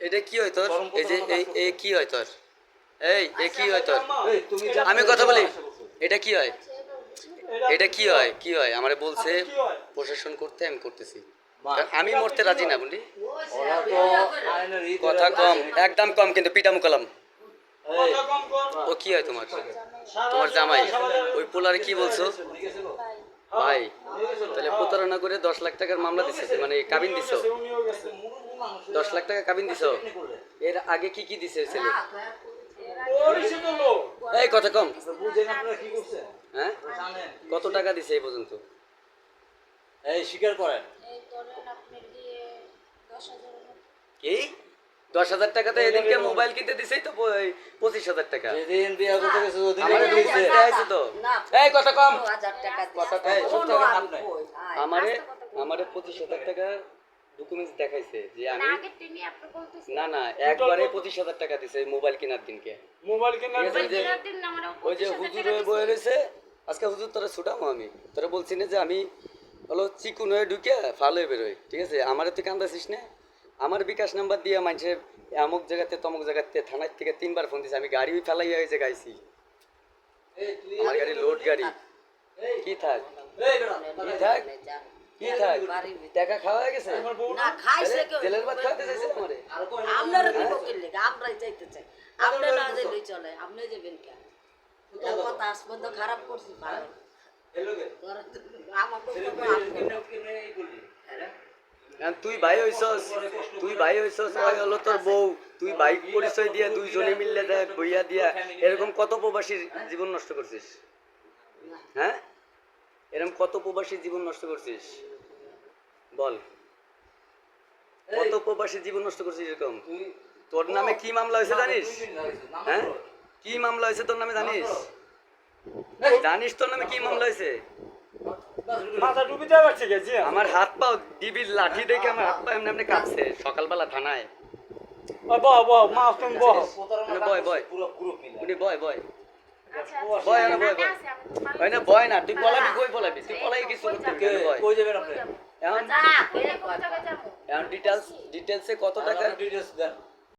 এটা কি হয় তোর? এই যে এই। কি হয় তোর? এই এ কি হয় তোর? এই, আমি কথা বলি। এটা কি হয়? এটা কি হয়? কি হয়? আমারে বলছে প্রশাসন করতে আমি করতেছি। আমি মরতে রাজি না ই কথা কম একদম কম কিন্তু পিটা মুকালাম এই, কথা কম কর। ও কি হয় তোমার? তোমার জামাই। ওই পোলারে কি বলছো? ভাই তাহলে প্রতারণা করে দশ লাখ টাকার মামলা দিছে মানে কাবিন দিছো দশ লাখ টাকা কাবিন দিছো। এর আগে কি কি দিছে ছেলে। এই কথা কম তো বুঝেন আপনারা কি করছেন? হ্যাঁ কত টাকা দিছে এই পর্যন্ত এই স্বীকার করেন। কি দশ হাজার টাকা তো এদিনকে মোবাইল কিনতে দিছেই তো পঁচিশ হাজার টাকা। যেদিন গেছে ওদিন তো। এই কথা কম। কথা। আমারে আমারে পঁচিশ হাজার টাকা ডকুমেন্টস দেখাইছে যে আমি। না না একবারে পঁচিশ হাজার টাকা দিছে মোবাইল কেনার দিনকে। মোবাইল কেনার দিন ওই যে 25,000 হুজুর হয়ে বয়ে রয়েছে। আজকে হুজুর তোরা ছুটামো আমি। তোরা বলছি না যে আমি হলো চিকুন হয়ে ঢুকে ফাল হয়ে বেরোই। ঠিক আছে আমারে তুই কান্দাছিস না? আমার বিকাশ নাম্বার দিয়ে মানুষের অমুক জায়গাতে তমুক জায়গাতে থানার থেকে তিনবার ফোন দিছে আমি গাড়ি ফেলাই হয়েছে গাইছি। আমার গাড়ি লোড গাড়ি। এই, কি থাক? কি থাক? কি থাক? টাকা খাওয়া হয়ে গেছে? না খাইছে কেউ জেলের ভাত খাওয়াতে চাইছে আমারে আর কই না? আপনারা কি বকের লেগে আমরাই যাইতে চাই। আপনি না যাইলেই চলে আপনি যাবেন কেন তোর কথা আজ খারাপ করছি তুই ভাই হইছস, তুই ভাই হইছস, ওই হলো তোর বউ। তুই বাইক পরিচয় দিয়ে দুইজনে মিললে দেখ, বইয়া দিয়া, এরকম কত প্রবাসীর জীবন নষ্ট করছিস? হ্যাঁ? এরকম কত জীবন নষ্ট করছিস? বল। কত জীবন নষ্ট করছিস এরকম? তোর নামে কি মামলা হয়েছে জানিস? হ্যাঁ? কি মামলা হয়েছে তোর নামে জানিস? জানিস তোর নামে কি মামলা হয়েছে? মাথা ডুবি আমার হাত পাও ডিবির লাঠি দেখে আমার হাত পা এমনি এমনি কাঁপছে। সকালবেলা থানায়। তুমি বহ। মানে বয়, বয়। পুরো গ্রুপ মিলে। উনি বয় বয়। আচ্ছা, বয় না আচ্ছা, বয় বয় আছে, আমি তো পারলাম হয় না বয় না তুই পলাবি কই পলাবি তুই পলাই কিছু করতে কে পারবি বয়। কই যাবেন আপনি এখন যা, কইলে কোন জায়গায় যাব? এখন ডিটেলস ডিটেলসে কত টাকা? ডিটেইলস দেন।